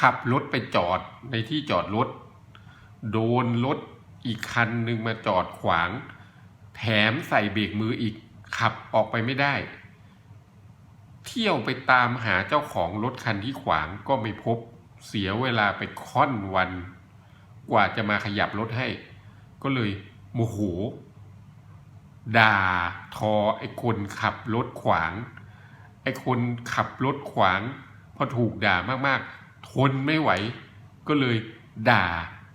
ขับรถไปจอดในที่จอดรถ โดนรถอีกคันหนึ่งมาจอดขวาง แถมใส่เบรกมืออีก ขับออกไปไม่ได้ เที่ยวไปตามหาเจ้าของรถคันที่ขวางก็ไม่พบ เสียเวลาไปค่อนวัน กว่าจะมาขยับรถให้ ก็เลยโมโห ด่าทอไอ้คนขับรถขวาง ไอ้คนขับรถขวาง พอถูกด่ามากๆ ทนไม่ไหว ก็เลยด่า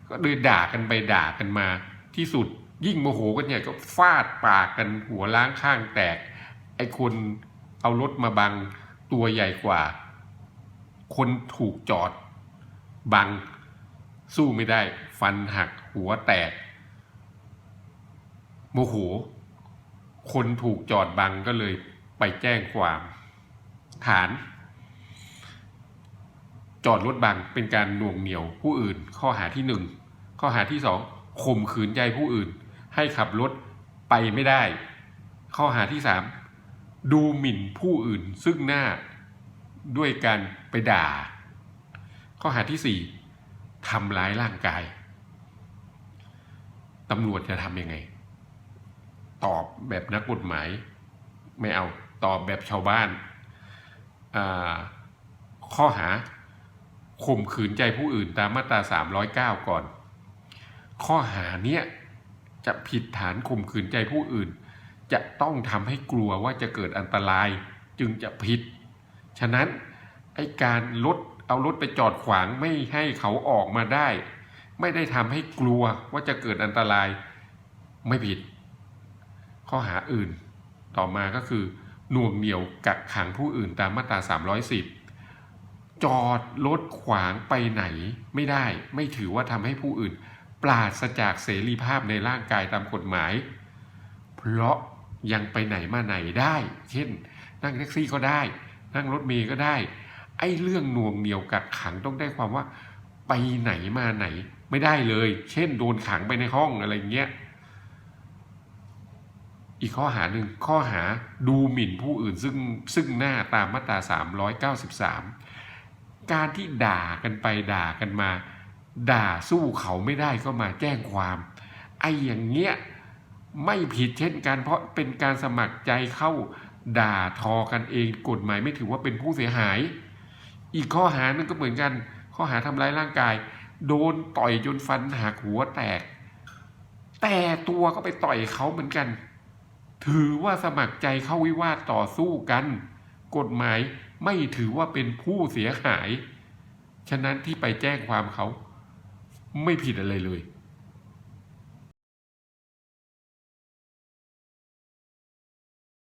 ก็เลยด่ากันไปด่ากันมา ที่สุดยิ่งโมโหกันเนี่ยก็ฟาดปากกันหัวล้างข้างแตก ไอ้คนเอารถมาบังตัวใหญ่กว่า คนถูกจอด บัง สู้ไม่ได้ ฟันหักหัวแตก โมโห คนถูกจอดบังก็เลยไปแจ้งความ ฐาน จอดรถบังเป็นการหน่วงเหนี่ยวผู้อื่น ข้อหาที่หนึ่งข้อหาที่สองข่มขืนใจผู้อื่น ให้ขับรถไปไม่ได้ ข้อหาที่สามดูหมิ่นผู้อื่นซึ่งหน้าด้วยการไปด่า ข้อหาที่สี่ทำร้ายร่างกายตำรวจจะทำยังไง ตอบแบบนักกฎหมาย ไม่เอาตอบแบบชาวบ้าน ข้อหา ข่มขืนใจผู้อื่นตามมาตรา 309 ก่อน ข้อหาเนี้ยจะผิดฐานข่มขืนใจผู้อื่น จะต้องทำให้กลัวว่าจะเกิดอันตรายจึงจะผิด ฉะนั้นไอการลดเอารถไปจอดขวางไม่ให้เขาออกมาได้ ไม่ได้ทำให้กลัวว่าจะเกิดอันตรายไม่ผิด ข้อหาอื่นต่อมาก็คือน่วงเหนี่ยวกักขังผู้อื่นตามมาตรา 310 จอดรถขวางไปไหนไม่ได้ ไม่ถือว่าทำให้ผู้อื่น ปราศจากเสรีภาพในร่างกายตามกฎหมาย เพราะยังไปไหนมาไหนได้ เช่น นั่งแท็กซี่ก็ได้ นั่งรถเมล์ก็ได้ ไอ้เรื่องหน่วงเหนี่ยวกักขังต้องได้ความว่า ไปไหนมาไหนไม่ได้เลย เช่น โดนขังไปในห้องอะไรเงี้ยอีกข้อหาหนึ่งข้อหาดูหมิ่นผู้อื่นซึ่งซึ่งหน้าตามมาตรา 393 การที่ด่ากันไปด่ากันมา ด่าสู้เขาไม่ได้ก็มาแจ้งความไอ้อย่างเงี้ยไม่ผิดเช่นกันเพราะเป็นการสมัครใจเข้าด่าทอกันเองกฎหมายไม่ถือว่าเป็นผู้เสียหาย อีกข้อหานึงก็เหมือนกัน ข้อหาทำร้ายร่างกาย โดนต่อยจนฟันหักหัวแตก แต่ตัวก็ไปต่อยเขาเหมือนกัน ถือว่าสมัครใจเข้าวิวาทต่อสู้กัน กฎหมาย ไม่ถือว่าเป็นผู้เสียหาย ฉะนั้นที่ไปแจ้งความเขา ไม่ผิดอะไรเลย